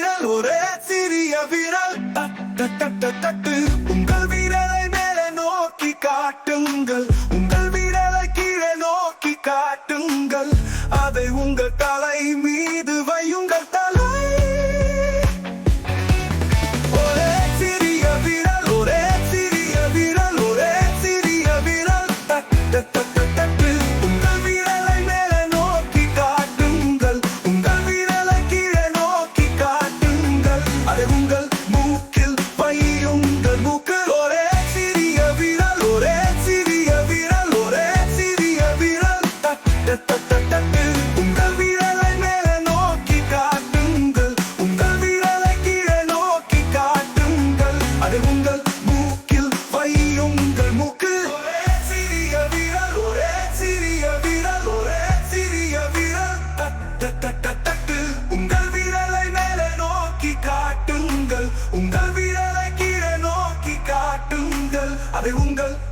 விரல் ஒரே சிறிய விரல். தட்டு தட்டு. உங்கள் விரலை மேலே நோக்கி காட்டுங்கள். உங்கள் விரலை கீழே நோக்கி காட்டுங்கள். அதை உங்கள்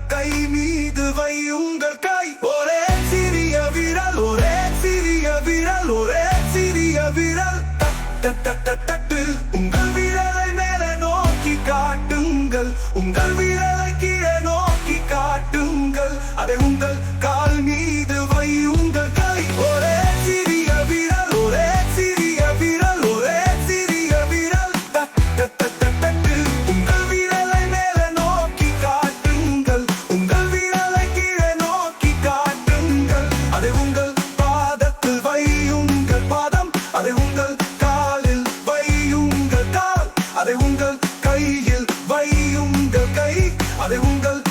கை மீது வை உங்கள் கை. ஒரே சிறிய விரல் ஒரே சிறிய விரல் ஒரே சிறிய விரல். தட்டு தட்டு. உங்கள் விரலை மேல நோக்கி காட்டுங்கள். உங்கள் நீங்கள்